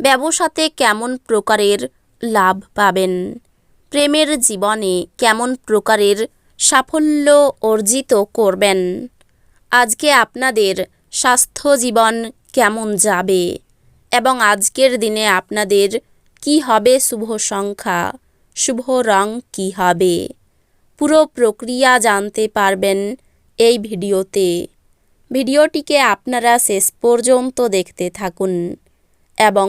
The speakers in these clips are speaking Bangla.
ব্যবসাতে কেমন প্রকারের লাভ পাবেন? প্রেমের জীবনে কেমন প্রকারের সাফল্য অর্জিত করবেন? আজকে আপনাদের স্বাস্থ্য জীবন কেমন যাবে? এবং আজকের দিনে আপনাদের কি হবে শুভ সংখ্যা? শুভ রং কি হবে? পুরো প্রক্রিয়া জানতে পারবেন এই ভিডিওতে। ভিডিওটিকে আপনারা শেষ পর্যন্ত দেখতে থাকুন। এবং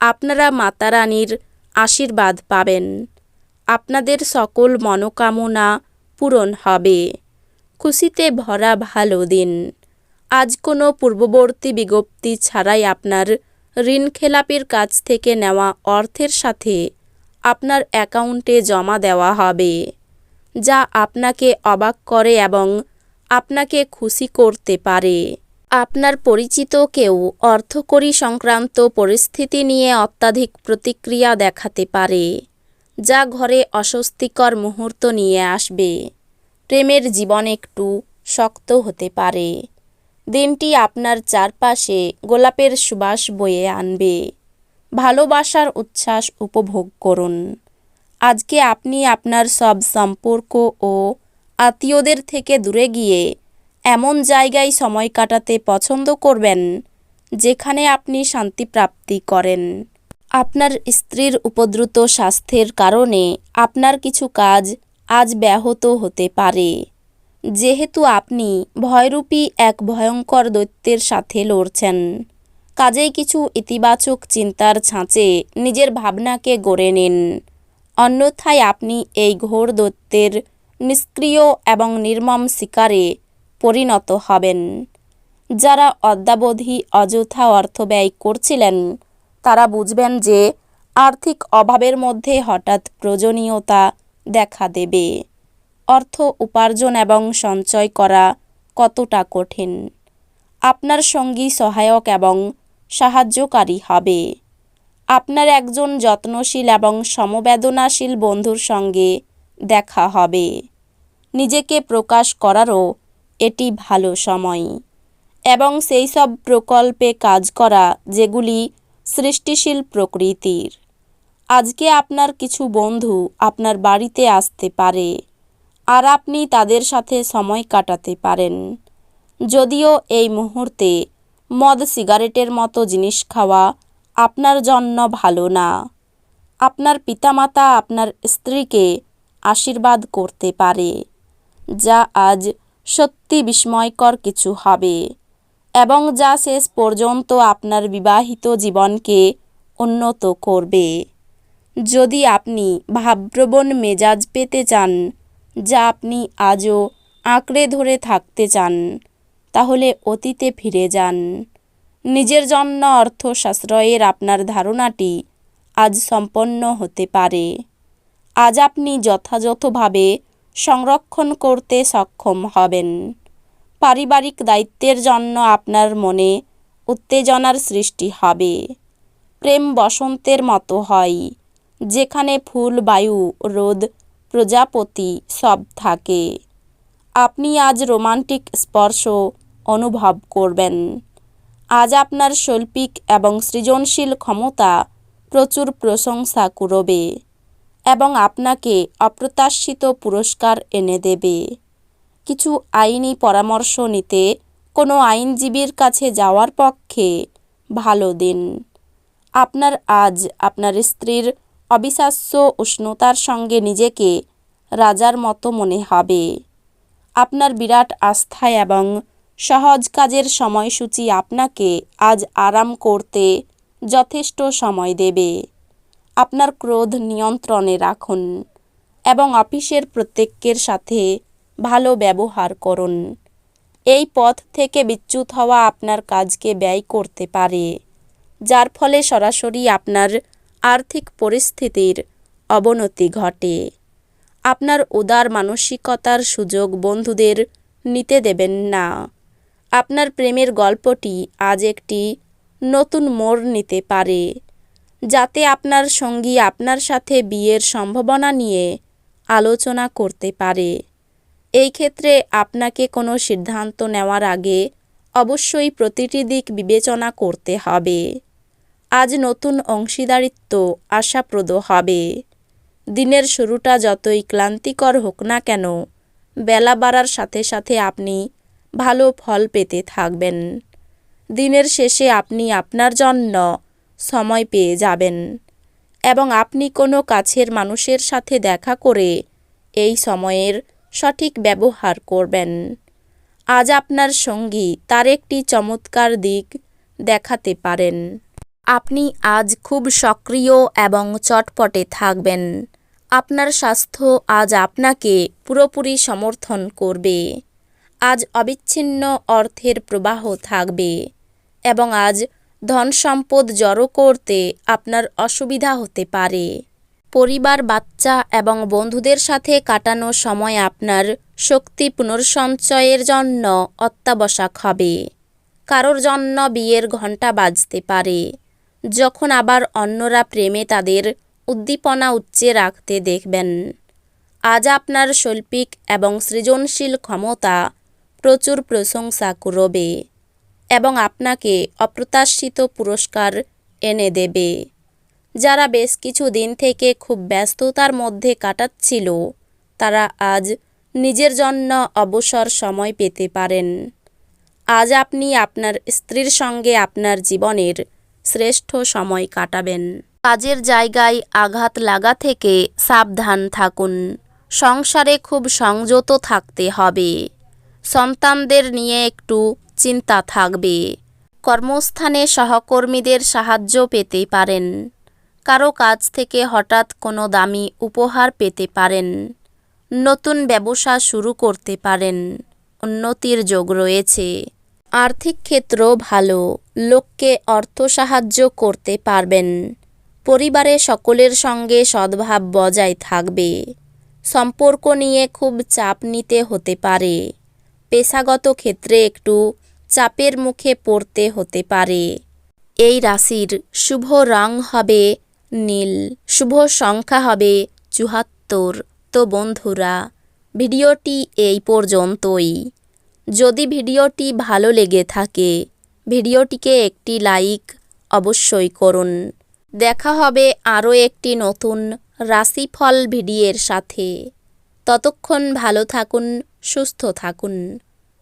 আপনারা মাতা রানীর আশীর্বাদ পাবেন। আপনাদের সকল মনোকামনা পূরণ হবে। খুশিতে ভরা ভালো দিন। আজ কোনো পূর্ববর্তী বিজ্ঞপ্তি ছাড়াই আপনার ঋণ খেলাপির কাছ থেকে নেওয়া অর্থের সাথে আপনার অ্যাকাউন্টে জমা দেওয়া হবে, যা আপনাকে অবাক করে এবং আপনাকে খুশি করতে পারে। আপনার পরিচিত কেউ অর্থকরী সংক্রান্ত পরিস্থিতি নিয়ে অত্যাধিক প্রতিক্রিয়া দেখাতে পারে, যা ঘরে অস্বস্তিকর মুহূর্ত নিয়ে আসবে। প্রেমের জীবন একটু শক্ত হতে পারে। দিনটি আপনার চারপাশে গোলাপের সুবাস বয়ে আনবে। ভালোবাসার উচ্ছ্বাস উপভোগ করুন। আজকে আপনি আপনার সব সম্পর্ক ও আত্মীয়দের থেকে দূরে গিয়ে এমন জায়গায় সময় কাটাতে পছন্দ করবেন, যেখানে আপনি শান্তি প্রাপ্তি করেন। আপনার স্ত্রীর উপদ্রুত স্বাস্থ্যের কারণে আপনার কিছু কাজ আজ ব্যাহত হতে পারে। যেহেতু আপনি ভয়রূপী এক ভয়ঙ্কর দৈত্যের সাথে লড়ছেন, কাজেই কিছু ইতিবাচক চিন্তার ছাঁচে নিজের ভাবনাকে গড়ে নিন। অন্যথায় আপনি এই ঘোর দৈত্যের নিষ্ক্রিয় এবং নির্মম শিকারে পরিণত হবেন। যারা অদ্যাবধি অযথা অর্থ ব্যয় করছিলেন, তারা বুঝবেন যে আর্থিক অভাবের মধ্যে হঠাৎ প্রয়োজনীয়তা দেখা দেবে। অর্থ উপার্জন এবং সঞ্চয় করা কতটা কঠিন? আপনার সঙ্গী সহায়ক এবং সাহায্যকারী হবে। আপনার একজন যত্নশীল এবং সমবেদনাশীল বন্ধুর সঙ্গে দেখা হবে। নিজেকে প্রকাশ করারও এটি ভালো সময়। এবং সেই সব প্রকল্পে কাজ করা, যেগুলি সৃষ্টিশীল প্রকৃতির। আজকে আপনার কিছু বন্ধু আপনার বাড়িতে আসতে পারে, আর আপনি তাদের সাথে সময় কাটাতে পারেন। যদিও এই মুহূর্তে মদ সিগারেটের মতো জিনিস খাওয়া আপনার জন্য ভালো না। আপনার পিতামাতা আপনার স্ত্রীকে আশীর্বাদ করতে পারে, যা আজ সত্যি বিস্ময়কর কিছু হবে। এবং যা শেষ পর্যন্ত আপনার বিবাহিত জীবনকে উন্নত করবে। যদি আপনি ভাবপ্রবণ মেজাজ পেতে চান, যা আপনি আজও আঁকড়ে ধরে থাকতে চান, তাহলে অতীতে ফিরে যান। নিজের জন্য অর্থ সাশ্রয়ের আপনার ধারণাটি আজ সম্পন্ন হতে পারে। আজ আপনি যথাযথভাবে সংরক্ষণ করতে সক্ষম হবেন। পারিবারিক দায়িত্বের জন্য আপনার মনে উত্তেজনার সৃষ্টি হবে। প্রেম বসন্তের মতো হয়, যেখানে ফুল, বায়ু, রোদ, প্রজাপতি সব থাকে। আপনি আজ রোমান্টিক স্পর্শ অনুভব করবেন। আজ আপনার শৈল্পিক এবং সৃজনশীল ক্ষমতা প্রচুর প্রশংসা কুড়বে। এবং আপনাকে অপ্রত্যাশিত পুরস্কার এনে দেবে। কিছু আইনি পরামর্শ নিতে কোনো আইনজীবীর কাছে যাওয়ার পক্ষে ভালো দিন। আপনার আজ আপনার স্ত্রীর অবিশ্বাস্য উষ্ণতার সঙ্গে নিজেকে রাজার মতো মনে হবে। আপনার বিরাট আস্থা এবং সহজ কাজের সময়সূচি আপনাকে আজ আরাম করতে যথেষ্ট সময় দেবে। আপনার ক্রোধ নিয়ন্ত্রণে রাখুন এবং অফিসের প্রত্যেকের সাথে ভালো ব্যবহার করুন। এই পথ থেকে বিচ্যুত হওয়া আপনার কাজকে ব্যয় করতে পারে, যার ফলে সরাসরি আপনার আর্থিক পরিস্থিতির অবনতি ঘটে। আপনার উদার মানসিকতার সুযোগ বন্ধুদের নিতে দেবেন না। আপনার প্রেমের গল্পটি আজ একটি নতুন মোড় নিতে পারে। যাতে আপনার সঙ্গী আপনার সাথে বিয়ের সম্ভাবনা নিয়ে আলোচনা করতে পারে। এই ক্ষেত্রে আপনাকে কোনো সিদ্ধান্ত নেওয়ার আগে অবশ্যই প্রতিটি দিক বিবেচনা করতে হবে। আজ নতুন অংশীদারিত্ব আশাপ্রদ হবে। দিনের শুরুটা যতই ক্লান্তিকর হোক না কেন, বেলা বাড়ার সাথে সাথে আপনি ভালো ফল পেতে থাকবেন। দিনের শেষে আপনি আপনার জন্য সময় পেয়ে যাবেন। এবং আপনি কোনো কাছের মানুষের সাথে দেখা করে এই সময়ের সঠিক ব্যবহার করবেন। আজ আপনার সঙ্গী তার একটি চমৎকার দিক দেখাতে পারেন। আপনি আজ খুব সক্রিয় এবং চটপটে থাকবেন। আপনার স্বাস্থ্য আজ আপনাকে পুরোপুরি সমর্থন করবে। আজ অবিচ্ছিন্ন অর্থের প্রবাহ থাকবে। এবং আজ ধন সম্পদ জড়ো করতে আপনার অসুবিধা হতে পারে। পরিবার, বাচ্চা এবং বন্ধুদের সাথে কাটানো সময় আপনার শক্তি পুনর্সঞ্চয়ের জন্য অত্যাবশ্যক হবে। কারোর জন্য বিয়ের ঘণ্টা বাজতে পারে। যখন আবার অন্যরা প্রেমে তাদের উদ্দীপনা উচ্চে রাখতে দেখবেন। আজ আপনার শৈল্পিক এবং সৃজনশীল ক্ষমতা প্রচুর প্রশংসা করবে। এবং আপনাকে অপ্রত্যাশিত পুরস্কার এনে দেবে। যারা বেশ কিছু দিন থেকে খুব ব্যস্ততার মধ্যে কাটাচ্ছিল, তারা আজ নিজের জন্য অবসর সময় পেতে পারেন। আজ আপনি আপনার স্ত্রীর সঙ্গে আপনার জীবনের শ্রেষ্ঠ সময় কাটাবেন। কাজের জায়গায় আঘাত লাগা থেকে সাবধান থাকুন। সংসারে খুব সংযত থাকতে হবে। সন্তানদের নিয়ে একটু চিন্তা থাকবে। কর্মস্থানে সহকর্মীদের সাহায্য পেতে পারেন। কারও কাছ থেকে হঠাৎ কোনো দামি উপহার পেতে পারেন। নতুন ব্যবসা শুরু করতে পারেন। উন্নতির যোগ রয়েছে। আর্থিক ক্ষেত্র ভালো। লোককে অর্থ সাহায্য করতে পারবেন। পরিবারে সকলের সঙ্গে সদ্ভাব বজায় থাকবে। সম্পর্ক নিয়ে খুব চাপ নিতে হতে পারে। পেশাগত ক্ষেত্রে একটু চাপের মুখে পড়তে হতে পারে। এই রাশির শুভ রং হবে নীল, শুভ সংখ্যা হবে চুহাত্তর তো বন্ধুরা, ভিডিওটি এই পর্যন্তই। যদি ভিডিওটি ভালো লেগে থাকে, ভিডিওটিকে একটি লাইক অবশ্যই করুন। দেখা হবে আরও একটি নতুন রাশিফল ভিডিওর সাথে। ততক্ষণ ভালো থাকুন, সুস্থ থাকুন।